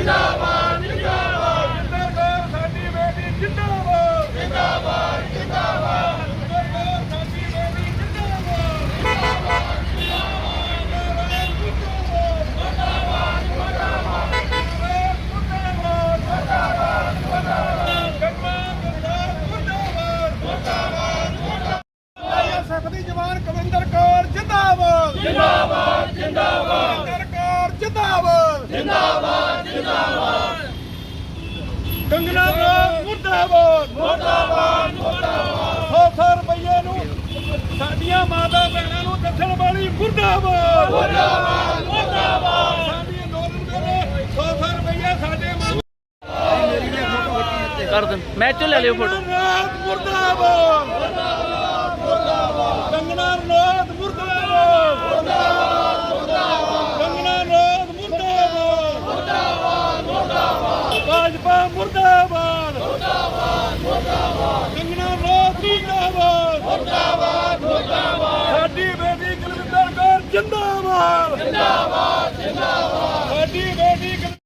ਜਿੰਦਾਬਾਦ ਜਿੰਦਾਬਾਦ। ਜਿੰਦਰ ਕੌਰ ਸਾਡੀ ਬੇਟੀ ਜਿੰਦਾਬਾਦ। ਜਿੰਦਾਬਾਦ ਜਿੰਦਾਬਾਦ। ਜਿੰਦਰ ਕੌਰ ਸਾਡੀ ਬੇਟੀ ਜਿੰਦਾਬਾਦ। ਜਿੰਦਾਬਾਦ ਜਿੰਦਾਬਾਦ। ਜਿੰਦਾਬਾਦ ਜਿੰਦਾਬਾਦ। ਜਿੰਦਾਬਾਦ ਕਰਮਾ ਕਰਦਾਰ ਜਿੰਦਾਬਾਦ। ਜਿੰਦਾਬਾਦ ਜਿੰਦਾਬਾਦ। ਸਖਦੀ ਜਵਾਨ ਕਵਿੰਦਰ ਕੌਰ ਜਿੰਦਾਬਾਦ। ਜਿੰਦਾਬਾਦ ਜਿੰਦਾਬਾਦ। ਕੰਗਨਾ ਰਾਜ ਮੁਰਦਾਬਾਦ। ਮੁਰਦਾਬਾਦ ਮੁਰਦਾਬਾਦ। 100 ਰੁਪਏ ਨੂੰ ਸਾਡੀਆਂ ਮਾਤਾ ਭੈਣਾਂ ਨੂੰ ਦੱਸਣ ਵਾਲੀ ਮੁਰਦਾਬਾਦ। ਮੁਰਦਾਬਾਦ ਮੁਰਦਾਬਾਦ। ਸਾਡੀ ਅੰਦੋਲਨ ਕਰੋ 100 ਰੁਪਏ ਸਾਡੇ ਮਾਂ ਕਰ ਦੇ ਮੈਂ ਚੋਂ ਲੈ ਲਿਓ ਫੋਟੋ। ਮੁਰਦਾਬਾਦ ਮੁਰਦਾਬਾਦ ਕੰਗਨਾ ਰਾਤ ਮੁਰਦਾਬਾਦ ਮੁਰਦਾਬਾਦ ਮੁਰਦਾਬਾਦ ਕੰਗਨਾ ਰਾਤ ਮੁਰਦਾਬਾਦ ਮੁਰਦਾਬਾਦ ਮੁਰਦਾਬਾਦ ਭਾਜਪਾ ਮੁਰਦਾਬਾਦ ਮੁਰਦਾਬਾਦ। ਮੁਰਦਾਬਾਦ ਕੰਗਨਾ ਰਾਤ ਮੁਰਦਾਬਾਦ ਮੁਰਦਾਬਾਦ। ਮੁਰਦਾਬਾਦ ਸਾਡੀ ਬੇਟੀ ਕੁਲਵਿੰਦਰ ਕੌਰ ਜਿੰਦਾਬਾਦ। ਜਿੰਦਾਬਾਦ ਜਿੰਦਾਬਾਦ। ਸਾਡੀ ਬੇਟੀ ਕੁਲ-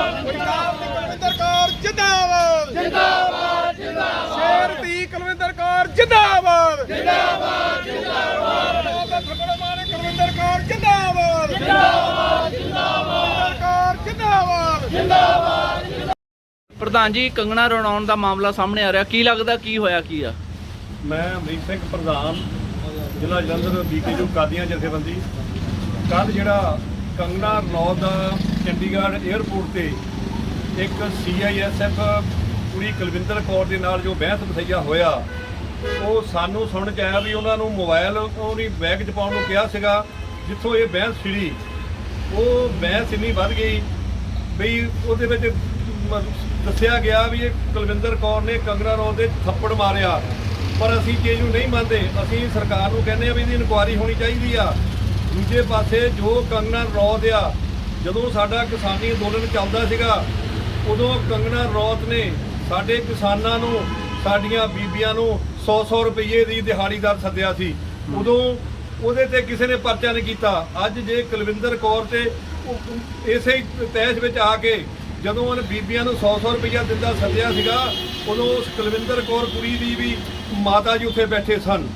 ਕੁਲਵਿੰਦਰ ਕੌਰ ਜਿੰਦਾਬਾਦ ਜਿੰਦਾਬਾਦ ਜਿੰਦਾਬਾਦ ਸ਼ੇਰ ਦੀ ਕੁਲਵਿੰਦਰ ਕੌਰ ਜਿੰਦਾਬਾਦ। ਜਿੰਦਾਬਾਦ ਜਿੰਦਾਬਾਦ। ਥੱਪੜ ਮਾਰੇ ਕੁਲਵਿੰਦਰ ਕੌਰ ਜਿੰਦਾਬਾਦ। ਜਿੰਦਾਬਾਦ ਜਿੰਦਾਬਾਦ। ਕੌਰ ਜਿੰਦਾਬਾਦ। ਪ੍ਰਧਾਨ ਜੀ ਕੰਗਣਾ ਰਣਾਉਣ ਦਾ ਮਾਮਲਾ ਸਾਹਮਣੇ ਆ ਰਿਹਾ। ਕੀ ਲੱਗਦਾ ਕੀ ਹੋਇਆ ਕੀ ਆ? ਮੈਂ ਅਮਰੀਕ ਸਿੰਘ ਪ੍ਰਧਾਨ ਜ਼ਿਲ੍ਹਾ ਜਲੰਧਰ ਬੀਕੇਯੂ ਕਾਦੀਆਂ ਜਥੇਬੰਦੀ। ਕੱਲ ਜਿਹੜਾ ਕੰਗਨਾ ਰਣੌਤ ਦਾ ਚੰਡੀਗੜ੍ਹ 에ਅਰਪੋਰਟ ਤੇ ਇੱਕ ਸੀਆਈਐਸਐਫ ਕੁੜੀ ਕੁਲਵਿੰਦਰ ਕੌਰ ਦੇ ਨਾਲ ਜੋ ਬਹਿਸ ਬਸਈਆ ਹੋਇਆ ਉਹ ਸਾਨੂੰ ਸੁਣ ਚ ਆਇਆ ਵੀ ਉਹਨਾਂ ਨੂੰ ਮੋਬਾਈਲ ਉਹਦੀ ਬੈਗ 'ਚ ਪਾਉਣ ਨੂੰ ਕਿਹਾ ਸੀਗਾ, ਜਿੱਥੋਂ ਇਹ ਬਹਿਸ ਛਿੜੀ ਉਹ ਬਹਿਸ ਇੰਨੀ ਵੱਧ ਗਈ ਵੀ ਉਹਦੇ ਵਿੱਚ ਦੱਸਿਆ ਗਿਆ ਵੀ ਇਹ ਕੁਲਵਿੰਦਰ ਕੌਰ ਨੇ ਕੰਗਨਾ ਰਣੌਤ ਦੇ ਥੱਪੜ ਮਾਰਿਆ। ਪਰ ਅਸੀਂ ਚੀਜ਼ ਨੂੰ ਨਹੀਂ ਮੰਨਦੇ। ਅਸੀਂ ਸਰਕਾਰ ਨੂੰ ਕਹਿੰਦੇ ਆ ਵੀ ਇਹਦੀ ਇਨਕੁਆਇਰੀ ਹੋਣੀ ਚਾਹੀਦੀ ਆ। ਦੂਜੇ ਪਾਸੇ ਜੋ ਕੰਗਨਾ ਰੌਤ ਆ, ਜਦੋਂ ਸਾਡਾ ਕਿਸਾਨੀ ਅੰਦੋਲਨ ਚੱਲਦਾ ਸੀਗਾ, ਉਦੋਂ ਕੰਗਨਾ ਰੌਤ ਨੇ ਸਾਡੇ ਕਿਸਾਨਾਂ ਨੂੰ ਸਾਡੀਆਂ ਬੀਬੀਆਂ ਨੂੰ 100-100 ਰੁਪਏ ਦੀ ਦਿਹਾੜੀਦਾਰ ਸੱਦਿਆ ਸੀ। ਉਦੋਂ ਉਹਦੇ ਤੇ ਕਿਸੇ ਨੇ ਪਰਚਾ ਨਹੀਂ ਕੀਤਾ। ਅੱਜ ਜੇ ਕੁਲਵਿੰਦਰ ਕੌਰ ਤੇ ਇਸੇ ਹੀ ਤੈਸ਼ ਵਿੱਚ ਆ ਕੇ ਜਦੋਂ ਉਹਨੇ ਬੀਬੀਆਂ ਨੂੰ 100-100 ਰੁਪਇਆ ਦਿੰਦਾ ਸੱਦਿਆ ਸੀਗਾ, ਉਦੋਂ ਉਸ ਕੁਲਵਿੰਦਰ ਕੌਰ ਕੁੜੀ ਦੀ ਵੀ ਮਾਤਾ ਜੀ ਉੱਥੇ ਬੈਠੇ ਸਨ।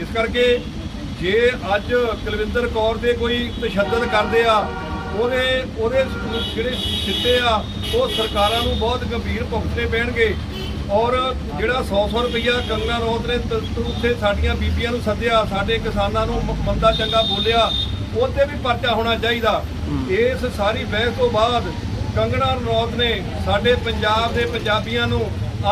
ਇਸ ਕਰਕੇ ਜੇ ਅੱਜ ਕੁਲਵਿੰਦਰ ਕੌਰ ਦੇ ਕੋਈ ਤਸ਼ੱਦਦ ਕਰਦੇ ਆ, ਉਹਦੇ ਉਹਦੇ ਜਿਹੜੇ ਸਿੱਟੇ ਆ, ਉਹ ਸਰਕਾਰਾਂ ਨੂੰ ਬਹੁਤ ਗੰਭੀਰ ਭੁਗਤਣੇ ਪੈਣਗੇ। ਔਰ ਜਿਹੜਾ 100-100 ਰੁਪਇਆ ਕੰਗਨਾ ਰਣੌਤ ਨੇ ਉੱਥੇ ਸਾਡੀਆਂ ਬੀਬੀਆਂ ਨੂੰ ਸੱਦਿਆ ਸਾਡੇ ਕਿਸਾਨਾਂ ਨੂੰ ਮੰਦਾ ਚੰਗਾ ਬੋਲਿਆ ਉਹਤੇ ਵੀ ਪਰਚਾ ਹੋਣਾ ਚਾਹੀਦਾ। ਇਸ ਸਾਰੀ ਬਹਿਸ ਤੋਂ ਬਾਅਦ ਕੰਗਨਾ ਰਣੌਤ ਨੇ ਸਾਡੇ ਪੰਜਾਬ ਦੇ ਪੰਜਾਬੀਆਂ ਨੂੰ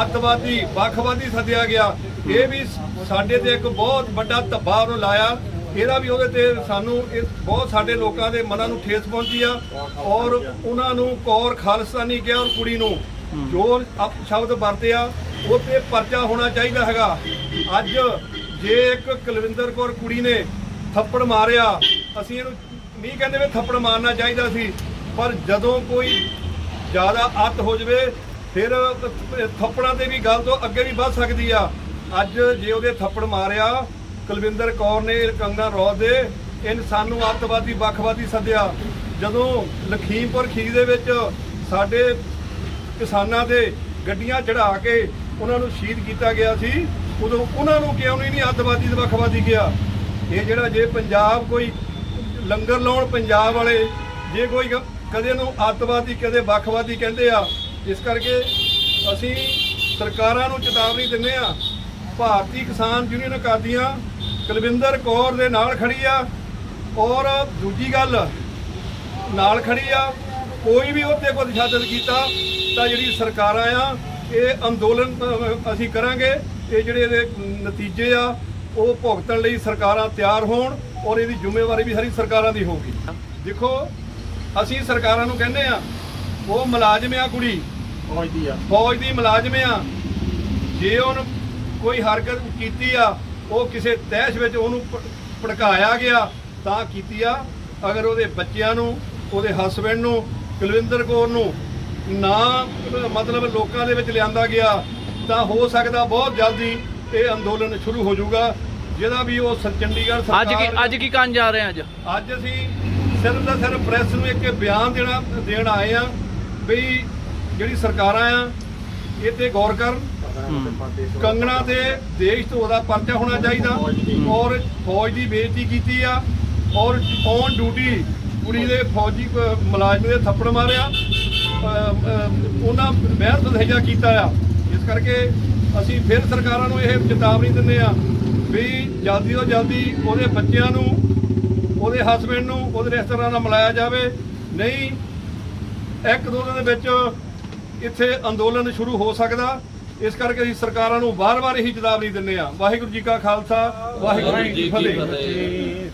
ਅੱਤਵਾਦੀ ਵੱਖਵਾਦੀ ਸੱਦਿਆ ਗਿਆ। ਇਹ ਵੀ ਸਾਡੇ ਤੇ ਇੱਕ ਬਹੁਤ ਵੱਡਾ ਧੱਬਾ ਉਹਨੂੰ ਲਾਇਆ। ਇਹਦਾ ਵੀ ਉਹਦੇ ਤੇ ਸਾਨੂੰ ਇਹ ਬਹੁਤ ਸਾਡੇ ਲੋਕਾਂ ਦੇ ਮਨਾਂ ਨੂੰ ਠੇਸ ਪਹੁੰਚੀ ਆ। ਔਰ ਉਹਨਾਂ ਨੂੰ ਕੌਰ ਖਾਲਸਤਾਨੀ ਕਿਹਾ ਔਰ ਕੁੜੀ ਨੂੰ। ਜੋ ਅਪ ਸ਼ਬਦ ਵਰਤਿਆ ਉਹ ਤੇ ਪਰਚਾ ਹੋਣਾ ਚਾਹੀਦਾ ਹੈਗਾ। ਅੱਜ ਜੇ ਇੱਕ ਕੁਲਵਿੰਦਰ ਕੌਰ ਕੁੜੀ ਨੇ ਥੱਪੜ ਮਾਰਿਆ, ਅਸੀਂ ਇਹਨੂੰ ਨਹੀਂ ਕਹਿੰਦੇ ਵੀ ਥੱਪੜ ਮਾਰਨਾ ਚਾਹੀਦਾ ਸੀ। ਪਰ ਜਦੋਂ ਕੋਈ ਜ਼ਿਆਦਾ ਅੱਤ ਹੋ ਜਵੇ, ਫਿਰ ਥੱਪੜਾਂ ਤੇ ਵੀ ਗੱਲ ਤੋਂ ਅੱਗੇ ਵੀ ਵੱਧ ਸਕਦੀ ਆ। ਅੱਜ ਜੇ ਉਹਦੇ ਥੱਪੜ ਮਾਰਿਆ, ਕੁਲਵਿੰਦਰ ਕੌਰ ਨੇ ਕੰਗਨਾ ਰੌਤ ਦੇ ਇਹਨ ਸਾਨੂੰ ਅੱਤਵਾਦੀ, ਵੱਖਵਾਦੀ ਸੱਦਿਆ। ਜਦੋਂ ਲਖੀਮਪੁਰ ਖੀਰ ਦੇ ਵਿੱਚ ਸਾਡੇ ਕਿਸਾਨਾਂ ਦੇ ਗੱਡੀਆਂ ਚੜਾ ਕੇ ਉਹਨਾਂ ਨੂੰ ਸ਼ਹੀਦ ਕੀਤਾ ਗਿਆ ਸੀ। ਉਦੋਂ ਉਹਨਾਂ ਨੂੰ ਕਿਉਂ ਨਹੀਂ ਅੱਤਵਾਦੀ ਤੇ ਵੱਖਵਾਦੀ ਗਿਆ ਇਹ ਜਿਹੜਾ ਜੇ ਪੰਜਾਬ ਕੋਈ ਲੰਗਰ ਲਾਉਣ ਪੰਜਾਬ ਵਾਲੇ, ਜੇ ਕੋਈ ਕਦੇ ਨੂੰ ਅੱਤਵਾਦੀ, ਕਦੇ ਵੱਖਵਾਦੀ ਕਹਿੰਦੇ ਆ, ਇਸ ਕਰਕੇ ਅਸੀਂ ਸਰਕਾਰਾਂ ਨੂੰ ਚੇਤਾਵਨੀ ਦਿੰਦੇ ਆ ਭਾਰਤੀ ਕਿਸਾਨ ਯੂਨੀਅਨ ਕਾਦੀਆਂ ਕੁਲਵਿੰਦਰ ਕੌਰ ਦੇ ਨਾਲ ਖੜੀ ਆ ਔਰ ਦੂਜੀ ਗੱਲ, ਨਾਲ ਖੜੀ ਆ ਕੋਈ ਵੀ ਉਹਤੇ ਕੋਈ ਤਸ਼ੱਦਦ ਕੀਤਾ ਤਾਂ ਜਿਹੜੀ ਸਰਕਾਰਾਂ ਆ ਇਹ ਅੰਦੋਲਨ ਅਸੀਂ ਕਰਾਂਗੇ। ਇਹ ਜਿਹੜੇ ਇਹਦੇ ਨਤੀਜੇ ਆ ਉਹ ਭੁਗਤਣ ਲਈ ਸਰਕਾਰਾਂ ਤਿਆਰ ਹੋਣ ਔਰ ਇਹਦੀ ਜ਼ਿੰਮੇਵਾਰੀ ਵੀ ਸਾਰੀ ਸਰਕਾਰਾਂ ਦੀ ਹੋਊਗੀ। ਦੇਖੋ ਅਸੀਂ ਸਰਕਾਰਾਂ ਨੂੰ ਕਹਿੰਦੇ ਆ ਉਹ ਮੁਲਾਜ਼ਮ ਆ ਕੁੜੀ। ਫੌਜ ਦੀ ਆ। ਫੌਜ ਦੀ ਮੁਲਾਜ਼ਮ ਆ। ਜੇ ਉਹਨ ਕੋਈ ਹਰਕਤ ਕੀਤੀ ਆ ਉਹ ਕਿਸੇ ਤਹਿਸ਼ ਵਿੱਚ ਉਹਨੂੰ ਭੜਕਾਇਆ ਗਿਆ ਤਾਂ ਕੀਤੀ ਆ। ਅਗਰ ਉਹਦੇ ਬੱਚਿਆਂ ਨੂੰ ਉਹਦੇ ਹਸਬੰਡ ਨੂੰ ਕੁਲਵਿੰਦਰ ਕੌਰ ਨੂੰ ਨਾ ਮਤਲਬ ਲੋਕਾਂ ਦੇ ਵਿੱਚ ਲਿਆਂਦਾ ਗਿਆ ਤਾਂ ਹੋ ਸਕਦਾ ਬਹੁਤ ਜਲਦੀ ਇਹ ਅੰਦੋਲਨ ਸ਼ੁਰੂ ਹੋ ਜਾਊਗਾ ਜਿਹਦਾ ਵੀ ਉਹ ਚੰਡੀਗੜ੍ਹ ਸਰਕਾਰ ਅੱਜ ਕੀ ਅੱਜ ਕੀ ਕਰਨ ਜਾ ਰਹੇ ਆ ਅੱਜ? ਅੱਜ ਅਸੀਂ ਸਿਰਫ ਦਾ ਸਿਰਫ ਪ੍ਰੈਸ ਨੂੰ ਇੱਕ ਬਿਆਨ ਦੇਣਾ ਦੇਣ ਆਏ ਆ ਵੀ ਜਿਹੜੀ ਸਰਕਾਰਾਂ ਆ ਇਹ ਤੇ ਗੌਰ ਕਰਨ। ਕੰਗਣਾ ਤੇ ਦੇਸ਼ ਤੋਂ ਉਹਦਾ ਪਰਚਾ ਹੋਣਾ ਚਾਹੀਦਾ ਔਰ ਫੌਜ ਦੀ ਬੇਇੱਜ਼ਤੀ ਕੀਤੀ ਆ ਔਰ ਔਨ ਡਿਊਟੀ ਕੁੜੀ ਦੇ ਫੌਜੀ ਮੁਲਾਜ਼ਮ ਦੇ ਥੱਪੜ ਮਾਰਿਆ। ਉਹਨਾਂ ਬਹਿਸ ਦਹਿਜਾ ਕੀਤਾ ਆ। ਇਸ ਕਰਕੇ ਅਸੀਂ ਫਿਰ ਸਰਕਾਰਾਂ ਨੂੰ ਇਹ ਚੇਤਾਵਨੀ ਦਿੰਦੇ ਆ ਵੀ ਜਲਦੀ ਤੋਂ ਜਲਦੀ ਉਹਦੇ ਬੱਚਿਆਂ ਨੂੰ ਉਹਦੇ ਹਸਬੰਡ ਨੂੰ ਉਹਦੇ ਰਿਸ਼ਤੇਦਾਰਾਂ ਨਾਲ ਮਿਲਾਇਆ ਜਾਵੇ। ਨਹੀਂ ਇੱਕ ਦੋ ਦਿਨ ਦੇ ਵਿੱਚ ਇੱਥੇ ਅੰਦੋਲਨ ਸ਼ੁਰੂ ਹੋ ਸਕਦਾ। ਇਸ ਕਰਕੇ ਅਸੀਂ ਸਰਕਾਰਾਂ ਨੂੰ ਵਾਰ-ਵਾਰ ਇਹੀ ਚੇਤਾਵਨੀ ਦਿੰਦੇ ਆ। ਵਾਹਿਗੁਰੂ ਜੀ ਕਾ ਖਾਲਸਾ ਵਾਹਿਗੁਰੂ ਜੀ ਕੀ ਫਤਿਹ।